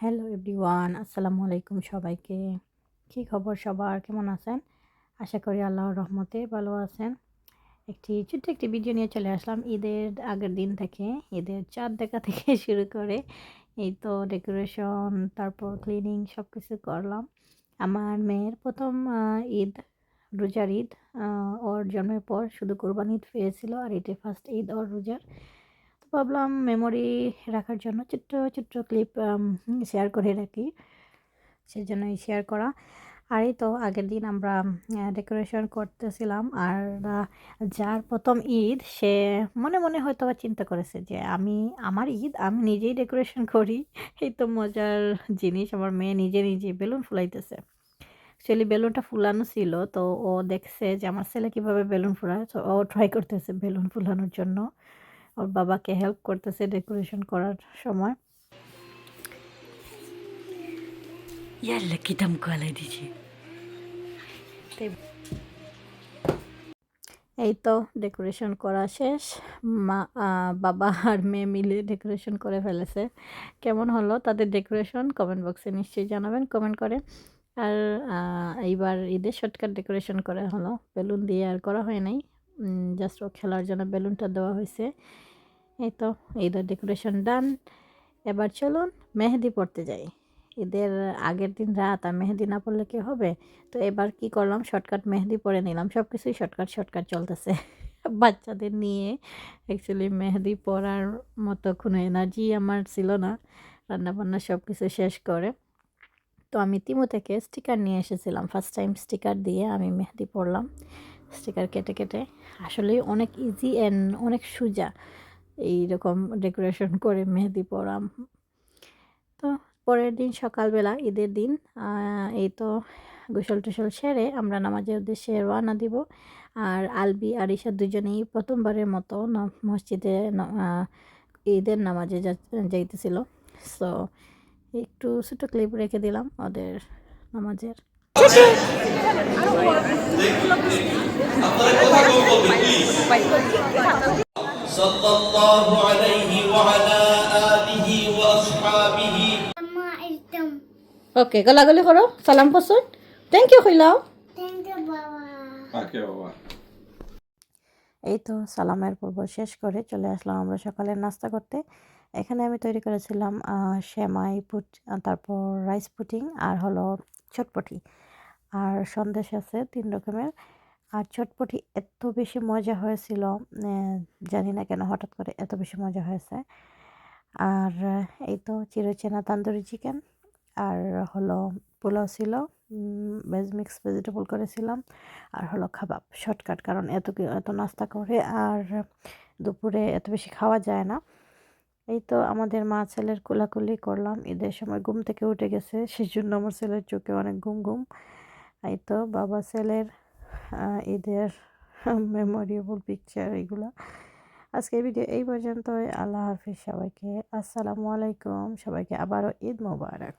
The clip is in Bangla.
হ্যালো এভরিওয়ান, আসসালামু আলাইকুম সবাইকে। কী খবর সবার? কেমন আছেন? আশা করি আল্লাহর রহমতে ভালো আছেন। একটি ছোট্ট একটি ভিডিও নিয়ে চলে আসলাম ঈদের আগের দিন থেকে, ঈদের চাঁদ দেখা থেকে শুরু করে। এই তো ডেকোরেশন তারপর ক্লিনিং সব কিছু করলাম। আমার মেয়ের প্রথম ঈদ, রোজার ঈদ ওর জন্মের পর শুধু কোরবান ঈদ পেয়েছিল আর এটি ফার্স্ট ঈদ ওর রোজার। ভাবলাম মেমোরি রাখার জন্য ছোট্ট ছোট্ট ক্লিপ শেয়ার করে রাখি। সেই জন্যই শেয়ার করা। আর এই তো আগের দিন আমরা ডেকোরেশন করতেছিলাম আর যার প্রথম ঈদ সে মনে মনে হয়তো চিন্তা করেছে যে আমি, আমার ঈদ আমি নিজেই ডেকোরেশন করি। এই তো মজার জিনিস, আমার মেয়ে নিজে নিজে বেলুন ফুলাইতেছে। অ্যাকচুয়ালি বেলুনটা ফুলানো ছিল, তো ও দেখছে যে আমার ছেলে কীভাবে বেলুন ফুলায়, তো ও ট্রাই করতেছে বেলুন ফুলানোর জন্য। ওর বাবাকে হেল্প করতেছে ডেকোরেশন করার সময়। di এই তো ডেকোরেশন করা শেষ। মা বাবা আর মেয়ে মিলে ডেকোরেশন করে ফেলেছে। কেমন হলো তাদের ডেকোরেশন কমেন্ট বক্সে নিশ্চয়ই জানাবেন কমেন্ট করে। আর এইবার ঈদের শর্টকাট ডেকোরেশন করা হলো। বেলুন দিয়ে আর করা হয় নাই। জাস্ট ও খেলার জন্য বেলুনটা দেওয়া হয়েছে। এই তো ঈদের ডেকোরেশন ডান এবার চলুন মেহেদি পড়তে যাই। ঈদের আগের দিন রাত আর মেহেদি না পড়লে কি হবে? তো এবার কি করলাম? শর্টকাট মেহেদি পরে নিলাম। সব কিছুই শর্টকাট শর্টকাট চলতেছে। বাচ্চাদের নিয়ে অ্যাকচুয়ালি মেহেদি পরার মতো কোনো এনার্জি আমার ছিল না। রান্নাবান্না সব কিছু শেষ করে। তো আমি তিমু থেকে স্টিকার নিয়ে এসেছিলাম। ফার্স্ট টাইম স্টিকার দিয়ে আমি মেহেদি পরলাম। স্টিকার কেটে কেটে। আসলে অনেক ইজি অ্যান্ড অনেক সোজা এইরকম ডেকোরেশন করে মেহেদি পরাম। তো পরের দিন সকালবেলা, ঈদের দিন এই তো গোসল টোসল সেরে আমরা নামাজের উদ্দেশ্যে রওনা দিব। আর আলবি আর ঈশা দুজনেই প্রথমবারের মতো মসজিদে ঈদের নামাজে যাইতেছিল। সো একটু ছোটো ক্লিপ রেখে দিলাম ওদের নামাজের। صلى الله عليه وعلى آله وأصحابه Amma একদম ওকে গলাগলি করো সালাম পছন্দ থ্যাংক ইউ কইলাও থ্যাংক ইউ বাবা Okay, বাবা এই তো সালামের পর্ব শেষ করে চলে আসলাম আমরা সকালের নাস্তা করতে এখানে আমি তৈরি করেছিলাম আহ, সেমাই পুট আহ, তারপর রাইস পুটিং আর হলো চটপটি আর সন্দেশ আছে তিন রকমের। আর চটপটি এত বেশি মজা হয়েছিল জানি না কেন হঠাৎ করে এত বেশি মজা হয়েছে। আর এই তো চিরচেনা তান্দুরি চিকেন, আর হলো পোলাও ছিল ভেজ মিক্স ভেজিটেবল করেছিলাম, আর হলো খাবাব, শর্টকাট, কারণ এত এত নাস্তা করে আর দুপুরে এত বেশি খাওয়া যায় না। এই তো আমাদের মা ছেলের কোলাকুলি করলাম, ঈদের সময় ঘুম থেকে উঠে গেছে, সেজন্য আমার ছেলের চোখে অনেক ঘুম ঘুম। এই তো বাবা ছেলের ঈদের মেমোরিয়েবল পিকচার এগুলো। আজকে ভিডিও এই পর্যন্তই। আল্লাহ হাফিজ সবাইকে। আসসালামু আলাইকুম। সবাইকে আবারও ঈদ মোবারক।